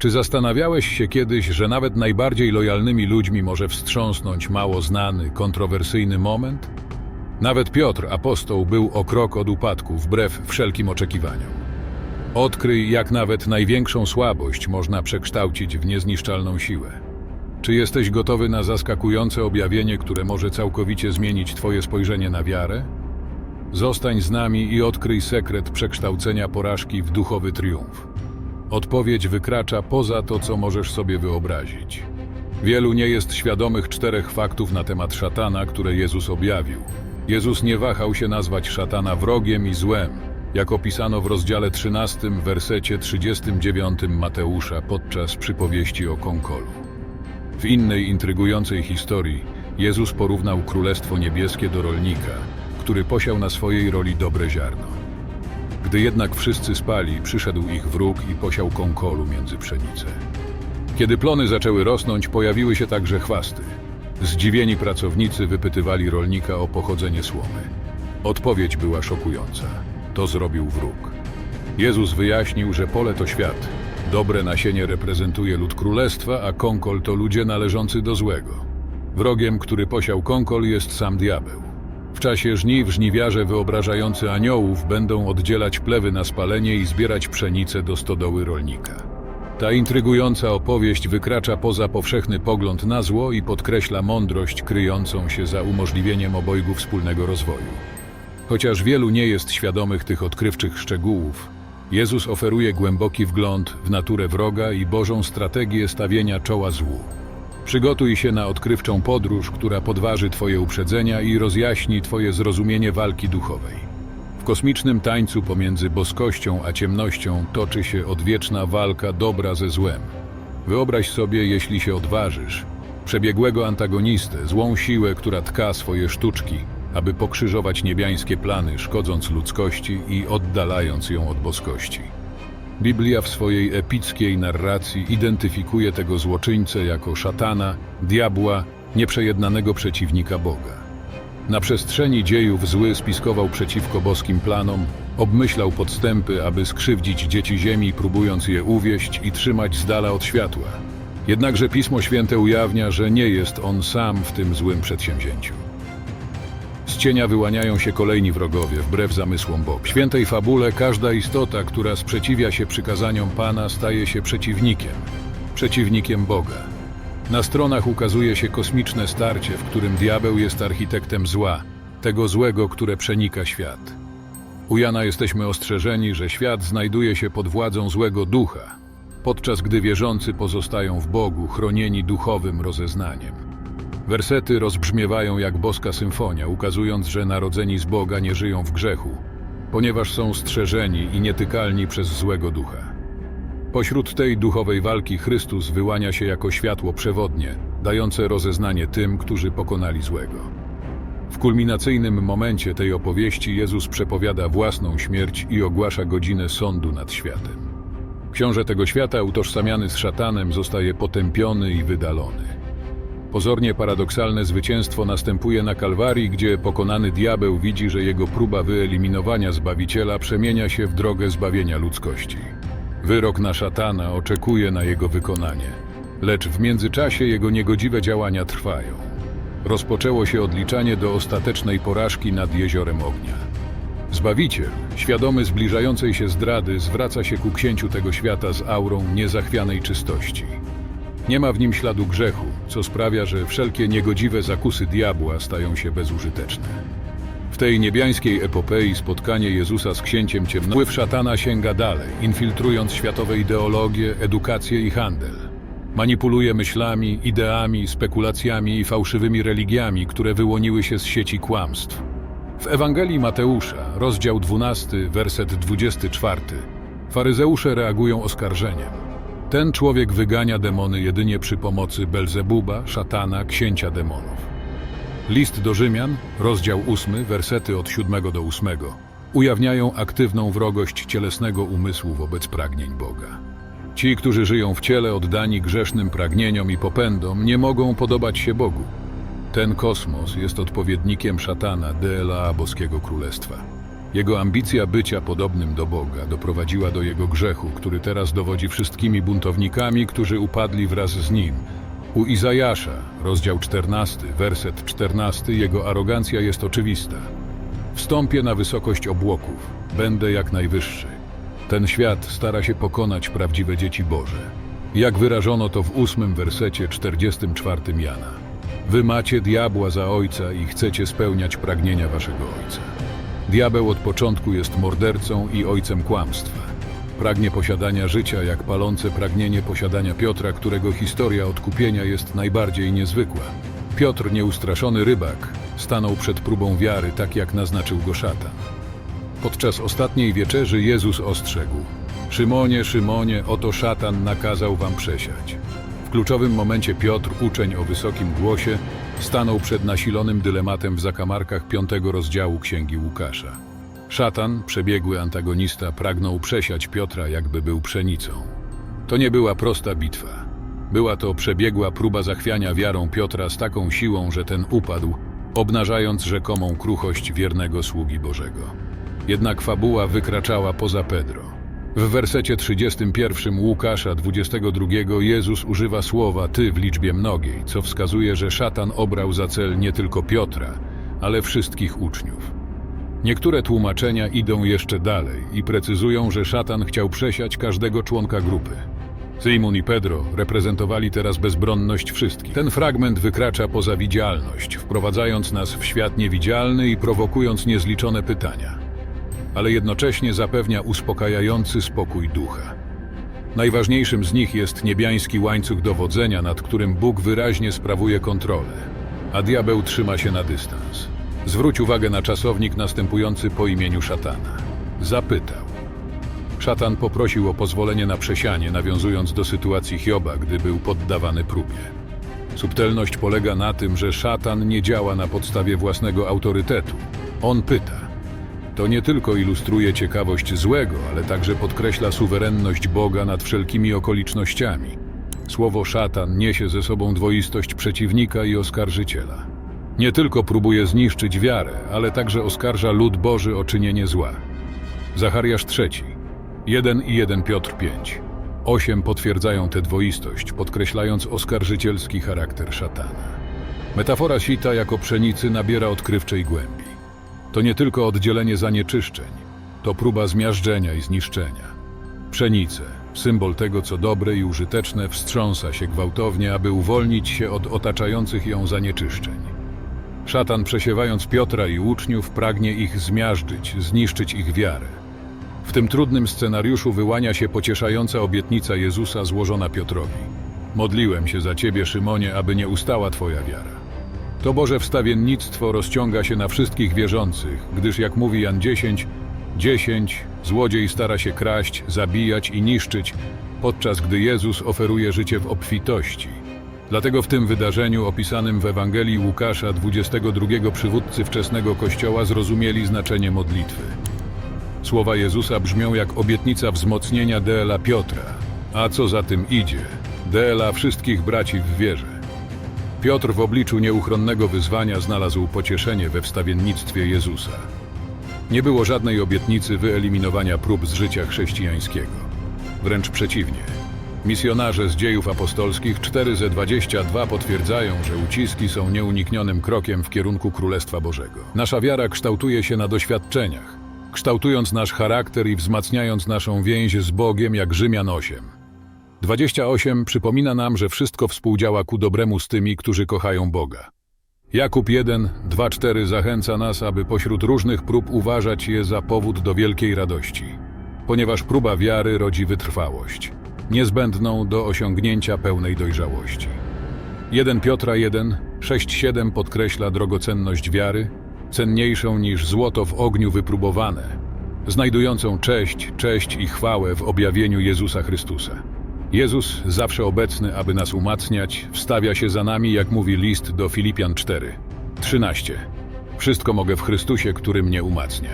Czy zastanawiałeś się kiedyś, że nawet najbardziej lojalnymi ludźmi może wstrząsnąć mało znany, kontrowersyjny moment? Nawet Piotr, apostoł, był o krok od upadku, wbrew wszelkim oczekiwaniom. Odkryj, jak nawet największą słabość można przekształcić w niezniszczalną siłę. Czy jesteś gotowy na zaskakujące objawienie, które może całkowicie zmienić Twoje spojrzenie na wiarę? Zostań z nami i odkryj sekret przekształcenia porażki w duchowy triumf. Odpowiedź wykracza poza to, co możesz sobie wyobrazić. Wielu nie jest świadomych czterech faktów na temat szatana, które Jezus objawił. Jezus nie wahał się nazwać szatana wrogiem i złem, jak opisano w rozdziale 13, wersecie 39 Mateusza podczas przypowieści o Konkolu. W innej intrygującej historii Jezus porównał Królestwo Niebieskie do rolnika, który posiał na swojej roli dobre ziarno. Gdy jednak wszyscy spali, przyszedł ich wróg i posiał kąkolu między pszenicę. Kiedy plony zaczęły rosnąć, pojawiły się także chwasty. Zdziwieni pracownicy wypytywali rolnika o pochodzenie słomy. Odpowiedź była szokująca. To zrobił wróg. Jezus wyjaśnił, że pole to świat. Dobre nasienie reprezentuje lud królestwa, a kąkol to ludzie należący do złego. Wrogiem, który posiał kąkol, jest sam diabeł. W czasie żniw żniwiarze wyobrażający aniołów będą oddzielać plewy na spalenie i zbierać pszenicę do stodoły rolnika. Ta intrygująca opowieść wykracza poza powszechny pogląd na zło i podkreśla mądrość kryjącą się za umożliwieniem obojgu wspólnego rozwoju. Chociaż wielu nie jest świadomych tych odkrywczych szczegółów, Jezus oferuje głęboki wgląd w naturę wroga i Bożą strategię stawienia czoła złu. Przygotuj się na odkrywczą podróż, która podważy Twoje uprzedzenia i rozjaśni Twoje zrozumienie walki duchowej. W kosmicznym tańcu pomiędzy boskością a ciemnością toczy się odwieczna walka dobra ze złem. Wyobraź sobie, jeśli się odważysz, przebiegłego antagonistę, złą siłę, która tka swoje sztuczki, aby pokrzyżować niebiańskie plany, szkodząc ludzkości i oddalając ją od boskości. Biblia w swojej epickiej narracji identyfikuje tego złoczyńcę jako szatana, diabła, nieprzejednanego przeciwnika Boga. Na przestrzeni dziejów zły spiskował przeciwko boskim planom, obmyślał podstępy, aby skrzywdzić dzieci ziemi, próbując je uwieść i trzymać z dala od światła. Jednakże Pismo Święte ujawnia, że nie jest on sam w tym złym przedsięwzięciu. Z cienia wyłaniają się kolejni wrogowie, wbrew zamysłom Boga. W świętej fabule każda istota, która sprzeciwia się przykazaniom Pana, staje się przeciwnikiem. Przeciwnikiem Boga. Na stronach ukazuje się kosmiczne starcie, w którym diabeł jest architektem zła, tego złego, które przenika świat. U Jana jesteśmy ostrzeżeni, że świat znajduje się pod władzą złego ducha, podczas gdy wierzący pozostają w Bogu, chronieni duchowym rozeznaniem. Wersety rozbrzmiewają jak boska symfonia, ukazując, że narodzeni z Boga nie żyją w grzechu, ponieważ są strzeżeni i nietykalni przez złego ducha. Pośród tej duchowej walki Chrystus wyłania się jako światło przewodnie, dające rozeznanie tym, którzy pokonali złego. W kulminacyjnym momencie tej opowieści Jezus przepowiada własną śmierć i ogłasza godzinę sądu nad światem. Książę tego świata, utożsamiany z szatanem, zostaje potępiony i wydalony. Pozornie paradoksalne zwycięstwo następuje na Kalwarii, gdzie pokonany diabeł widzi, że jego próba wyeliminowania Zbawiciela przemienia się w drogę zbawienia ludzkości. Wyrok na szatana oczekuje na jego wykonanie, lecz w międzyczasie jego niegodziwe działania trwają. Rozpoczęło się odliczanie do ostatecznej porażki nad jeziorem ognia. Zbawiciel, świadomy zbliżającej się zdrady, zwraca się ku księciu tego świata z aurą niezachwianej czystości. Nie ma w nim śladu grzechu, co sprawia, że wszelkie niegodziwe zakusy diabła stają się bezużyteczne. W tej niebiańskiej epopei spotkanie Jezusa z księciem ciemności wpływ szatana sięga dalej, infiltrując światowe ideologie, edukację i handel. Manipuluje myślami, ideami, spekulacjami i fałszywymi religiami, które wyłoniły się z sieci kłamstw. W Ewangelii Mateusza, rozdział 12, werset 24, faryzeusze reagują oskarżeniem. Ten człowiek wygania demony jedynie przy pomocy Belzebuba, szatana, księcia demonów. List do Rzymian, rozdział 8, wersety od 7 do 8, ujawniają aktywną wrogość cielesnego umysłu wobec pragnień Boga. Ci, którzy żyją w ciele, oddani grzesznym pragnieniom i popędom, nie mogą podobać się Bogu. Ten kosmos jest odpowiednikiem szatana, DLA boskiego królestwa. Jego ambicja bycia podobnym do Boga doprowadziła do jego grzechu, który teraz dowodzi wszystkimi buntownikami, którzy upadli wraz z nim. U Izajasza, rozdział 14, werset 14, jego arogancja jest oczywista. Wstąpię na wysokość obłoków, będę jak najwyższy. Ten świat stara się pokonać prawdziwe dzieci Boże. Jak wyrażono to w ósmym wersecie 44 Jana. Wy macie diabła za ojca i chcecie spełniać pragnienia waszego ojca. Diabeł od początku jest mordercą i ojcem kłamstwa. Pragnie posiadania życia jak palące pragnienie posiadania Piotra, którego historia odkupienia jest najbardziej niezwykła. Piotr, nieustraszony rybak, stanął przed próbą wiary, tak jak naznaczył go szatan. Podczas ostatniej wieczerzy Jezus ostrzegł: Szymonie, Szymonie, oto szatan nakazał wam przesiać. W kluczowym momencie Piotr, uczeń o wysokim głosie, stanął przed nasilonym dylematem w zakamarkach piątego rozdziału Księgi Łukasza. Szatan, przebiegły antagonista, pragnął przesiać Piotra, jakby był pszenicą. To nie była prosta bitwa. Była to przebiegła próba zachwiania wiarą Piotra z taką siłą, że ten upadł, obnażając rzekomą kruchość wiernego sługi Bożego. Jednak fabuła wykraczała poza Pedro. W wersecie 31 Łukasza 22 Jezus używa słowa ty w liczbie mnogiej, co wskazuje, że szatan obrał za cel nie tylko Piotra, ale wszystkich uczniów. Niektóre tłumaczenia idą jeszcze dalej i precyzują, że szatan chciał przesiać każdego członka grupy. Simon i Pedro reprezentowali teraz bezbronność wszystkich. Ten fragment wykracza poza widzialność, wprowadzając nas w świat niewidzialny i prowokując niezliczone pytania, ale jednocześnie zapewnia uspokajający spokój ducha. Najważniejszym z nich jest niebiański łańcuch dowodzenia, nad którym Bóg wyraźnie sprawuje kontrolę, a diabeł trzyma się na dystans. Zwróć uwagę na czasownik następujący po imieniu szatana. Zapytał. Szatan poprosił o pozwolenie na przesianie, nawiązując do sytuacji Hioba, gdy był poddawany próbie. Subtelność polega na tym, że szatan nie działa na podstawie własnego autorytetu. On pyta. To nie tylko ilustruje ciekawość złego, ale także podkreśla suwerenność Boga nad wszelkimi okolicznościami. Słowo szatan niesie ze sobą dwoistość przeciwnika i oskarżyciela. Nie tylko próbuje zniszczyć wiarę, ale także oskarża lud Boży o czynienie zła. Zachariasz trzeci, 1 i 1 Piotr 5. Osiem potwierdzają tę dwoistość, podkreślając oskarżycielski charakter szatana. Metafora sita jako pszenicy nabiera odkrywczej głębi. To nie tylko oddzielenie zanieczyszczeń, to próba zmiażdżenia i zniszczenia. Pszenice, symbol tego, co dobre i użyteczne, wstrząsa się gwałtownie, aby uwolnić się od otaczających ją zanieczyszczeń. Szatan, przesiewając Piotra i uczniów, pragnie ich zmiażdżyć, zniszczyć ich wiarę. W tym trudnym scenariuszu wyłania się pocieszająca obietnica Jezusa złożona Piotrowi. Modliłem się za ciebie, Szymonie, aby nie ustała twoja wiara. To Boże wstawiennictwo rozciąga się na wszystkich wierzących, gdyż jak mówi Jan 10, 10, złodziej stara się kraść, zabijać i niszczyć, podczas gdy Jezus oferuje życie w obfitości. Dlatego w tym wydarzeniu opisanym w Ewangelii Łukasza 22 przywódcy wczesnego Kościoła zrozumieli znaczenie modlitwy. Słowa Jezusa brzmią jak obietnica wzmocnienia Deela Piotra, a co za tym idzie, Deela wszystkich braci w wierze. Piotr w obliczu nieuchronnego wyzwania znalazł pocieszenie we wstawiennictwie Jezusa. Nie było żadnej obietnicy wyeliminowania prób z życia chrześcijańskiego. Wręcz przeciwnie. Misjonarze z dziejów apostolskich 4 ze 22 potwierdzają, że uciski są nieuniknionym krokiem w kierunku Królestwa Bożego. Nasza wiara kształtuje się na doświadczeniach, kształtując nasz charakter i wzmacniając naszą więź z Bogiem jak Rzymian 8. 28 przypomina nam, że wszystko współdziała ku dobremu z tymi, którzy kochają Boga. Jakub 1, 2, 4 zachęca nas, aby pośród różnych prób uważać je za powód do wielkiej radości, ponieważ próba wiary rodzi wytrwałość, niezbędną do osiągnięcia pełnej dojrzałości. 1 Piotra 1, 6, 7 podkreśla drogocenność wiary, cenniejszą niż złoto w ogniu wypróbowane, znajdującą cześć, cześć i chwałę w objawieniu Jezusa Chrystusa. Jezus, zawsze obecny, aby nas umacniać, wstawia się za nami, jak mówi list do Filipian 4. 13. Wszystko mogę w Chrystusie, który mnie umacnia.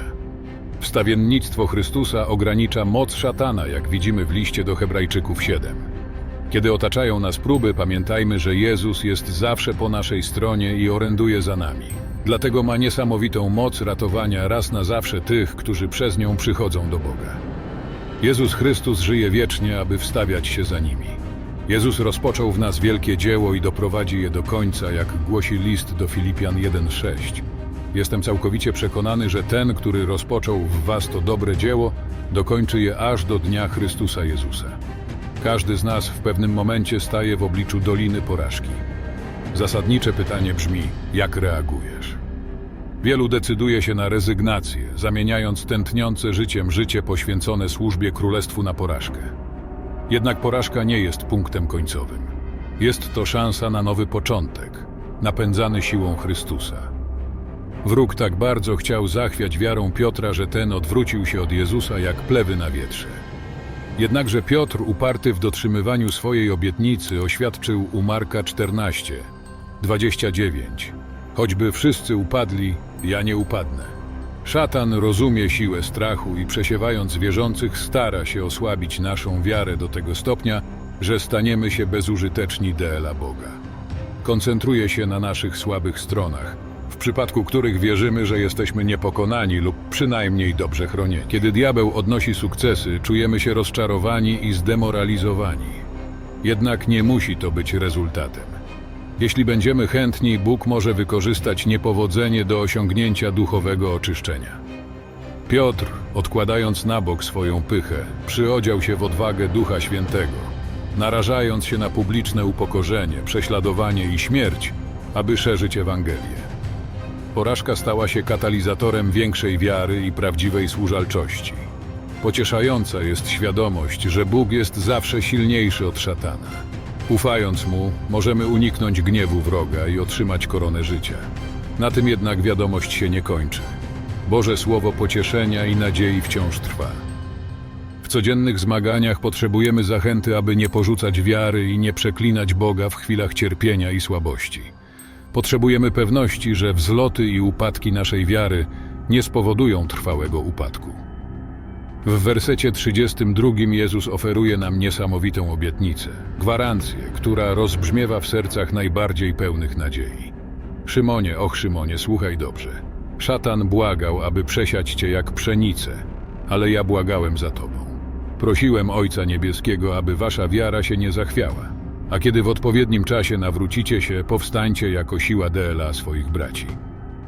Wstawiennictwo Chrystusa ogranicza moc szatana, jak widzimy w liście do Hebrajczyków 7. Kiedy otaczają nas próby, pamiętajmy, że Jezus jest zawsze po naszej stronie i oręduje za nami. Dlatego ma niesamowitą moc ratowania raz na zawsze tych, którzy przez nią przychodzą do Boga. Jezus Chrystus żyje wiecznie, aby wstawiać się za nimi. Jezus rozpoczął w nas wielkie dzieło i doprowadzi je do końca, jak głosi list do Filipian 1:6. Jestem całkowicie przekonany, że ten, który rozpoczął w was to dobre dzieło, dokończy je aż do dnia Chrystusa Jezusa. Każdy z nas w pewnym momencie staje w obliczu doliny porażki. Zasadnicze pytanie brzmi: jak reagujesz? Wielu decyduje się na rezygnację, zamieniając tętniące życiem życie poświęcone służbie królestwu na porażkę. Jednak porażka nie jest punktem końcowym. Jest to szansa na nowy początek, napędzany siłą Chrystusa. Wróg tak bardzo chciał zachwiać wiarą Piotra, że ten odwrócił się od Jezusa jak plewy na wietrze. Jednakże Piotr, uparty w dotrzymywaniu swojej obietnicy, oświadczył u Marka 14, 29. Choćby wszyscy upadli, ja nie upadnę. Szatan rozumie siłę strachu i przesiewając wierzących stara się osłabić naszą wiarę do tego stopnia, że staniemy się bezużyteczni dla Boga. Koncentruje się na naszych słabych stronach, w przypadku których wierzymy, że jesteśmy niepokonani lub przynajmniej dobrze chronieni. Kiedy diabeł odnosi sukcesy, czujemy się rozczarowani i zdemoralizowani. Jednak nie musi to być rezultatem. Jeśli będziemy chętni, Bóg może wykorzystać niepowodzenie do osiągnięcia duchowego oczyszczenia. Piotr, odkładając na bok swoją pychę, przyodział się w odwagę Ducha Świętego, narażając się na publiczne upokorzenie, prześladowanie i śmierć, aby szerzyć Ewangelię. Porażka stała się katalizatorem większej wiary i prawdziwej służalczości. Pocieszająca jest świadomość, że Bóg jest zawsze silniejszy od szatana. Ufając Mu, możemy uniknąć gniewu wroga i otrzymać koronę życia. Na tym jednak wiadomość się nie kończy. Boże słowo pocieszenia i nadziei wciąż trwa. W codziennych zmaganiach potrzebujemy zachęty, aby nie porzucać wiary i nie przeklinać Boga w chwilach cierpienia i słabości. Potrzebujemy pewności, że wzloty i upadki naszej wiary nie spowodują trwałego upadku. W wersecie 32 Jezus oferuje nam niesamowitą obietnicę, gwarancję, która rozbrzmiewa w sercach najbardziej pełnych nadziei. Szymonie, och Szymonie, słuchaj dobrze. Szatan błagał, aby przesiać cię jak pszenicę, ale ja błagałem za tobą. Prosiłem Ojca Niebieskiego, aby wasza wiara się nie zachwiała, a kiedy w odpowiednim czasie nawrócicie się, powstańcie jako siła DLA swoich braci.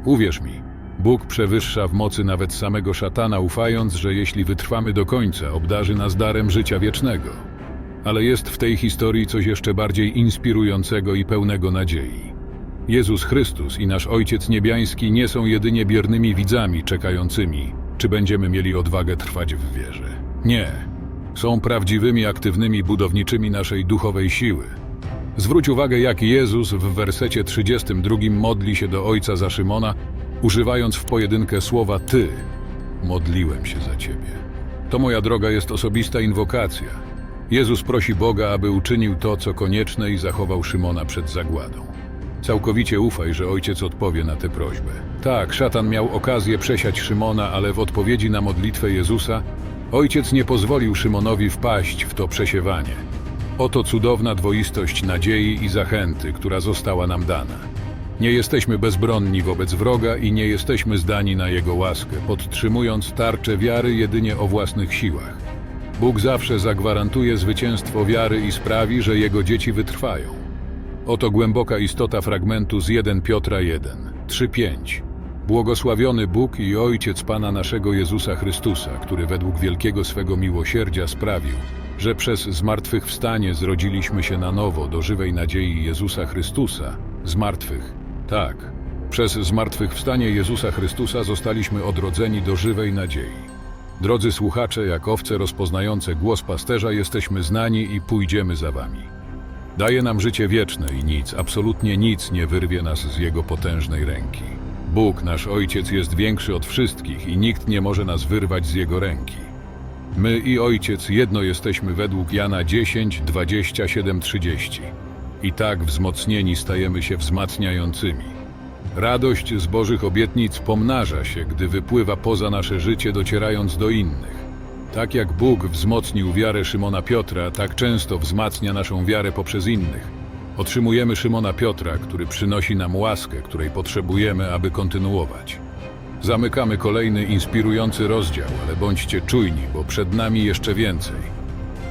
Uwierz mi, Bóg przewyższa w mocy nawet samego szatana, ufając, że jeśli wytrwamy do końca, obdarzy nas darem życia wiecznego. Ale jest w tej historii coś jeszcze bardziej inspirującego i pełnego nadziei. Jezus Chrystus i nasz Ojciec Niebiański nie są jedynie biernymi widzami czekającymi, czy będziemy mieli odwagę trwać w wierze. Nie. Są prawdziwymi, aktywnymi budowniczymi naszej duchowej siły. Zwróć uwagę, jak Jezus w wersecie 32 modli się do Ojca za Szymona, używając w pojedynkę słowa Ty. Modliłem się za Ciebie. To, moja droga, jest osobista inwokacja. Jezus prosi Boga, aby uczynił to, co konieczne i zachował Szymona przed zagładą. Całkowicie ufaj, że ojciec odpowie na tę prośbę. Tak, szatan miał okazję przesiać Szymona, ale w odpowiedzi na modlitwę Jezusa, ojciec nie pozwolił Szymonowi wpaść w to przesiewanie. Oto cudowna dwoistość nadziei i zachęty, która została nam dana. Nie jesteśmy bezbronni wobec wroga i nie jesteśmy zdani na jego łaskę, podtrzymując tarczę wiary jedynie o własnych siłach. Bóg zawsze zagwarantuje zwycięstwo wiary i sprawi, że jego dzieci wytrwają. Oto głęboka istota fragmentu z 1 Piotra 1, 3-5. Błogosławiony Bóg i Ojciec Pana naszego Jezusa Chrystusa, który według wielkiego swego miłosierdzia sprawił, że przez zmartwychwstanie zrodziliśmy się na nowo do żywej nadziei Jezusa Chrystusa, z martwych. Tak, przez zmartwychwstanie Jezusa Chrystusa zostaliśmy odrodzeni do żywej nadziei. Drodzy słuchacze, jak owce rozpoznające głos pasterza, jesteśmy znani i pójdziemy za wami. Daje nam życie wieczne i nic, absolutnie nic nie wyrwie nas z Jego potężnej ręki. Bóg, nasz Ojciec, jest większy od wszystkich i nikt nie może nas wyrwać z Jego ręki. My i Ojciec jedno jesteśmy według Jana 10, 27, 30. I tak wzmocnieni stajemy się wzmacniającymi. Radość z Bożych obietnic pomnaża się, gdy wypływa poza nasze życie, docierając do innych. Tak jak Bóg wzmocnił wiarę Szymona Piotra, tak często wzmacnia naszą wiarę poprzez innych. Otrzymujemy Szymona Piotra, który przynosi nam łaskę, której potrzebujemy, aby kontynuować. Zamykamy kolejny inspirujący rozdział, ale bądźcie czujni, bo przed nami jeszcze więcej.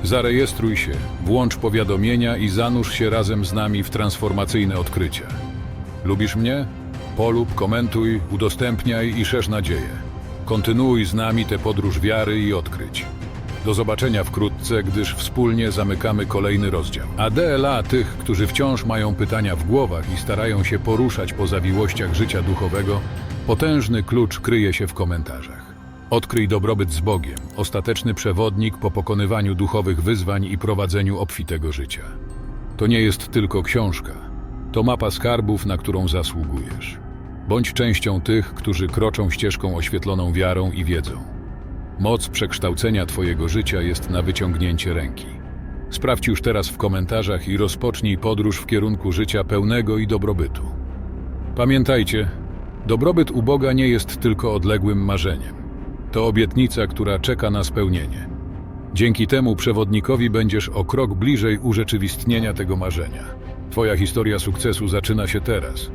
Zarejestruj się, włącz powiadomienia i zanurz się razem z nami w transformacyjne odkrycia. Lubisz mnie? Polub, komentuj, udostępniaj i szerz nadzieję. Kontynuuj z nami tę podróż wiary i odkryć. Do zobaczenia wkrótce, gdyż wspólnie zamykamy kolejny rozdział. A DLA tych, którzy wciąż mają pytania w głowach i starają się poruszać po zawiłościach życia duchowego, potężny klucz kryje się w komentarzach. Odkryj dobrobyt z Bogiem, ostateczny przewodnik po pokonywaniu duchowych wyzwań i prowadzeniu obfitego życia. To nie jest tylko książka, to mapa skarbów, na którą zasługujesz. Bądź częścią tych, którzy kroczą ścieżką oświetloną wiarą i wiedzą. Moc przekształcenia Twojego życia jest na wyciągnięcie ręki. Sprawdź już teraz w komentarzach i rozpocznij podróż w kierunku życia pełnego i dobrobytu. Pamiętajcie, dobrobyt u Boga nie jest tylko odległym marzeniem. To obietnica, która czeka na spełnienie. Dzięki temu przewodnikowi będziesz o krok bliżej urzeczywistnienia tego marzenia. Twoja historia sukcesu zaczyna się teraz.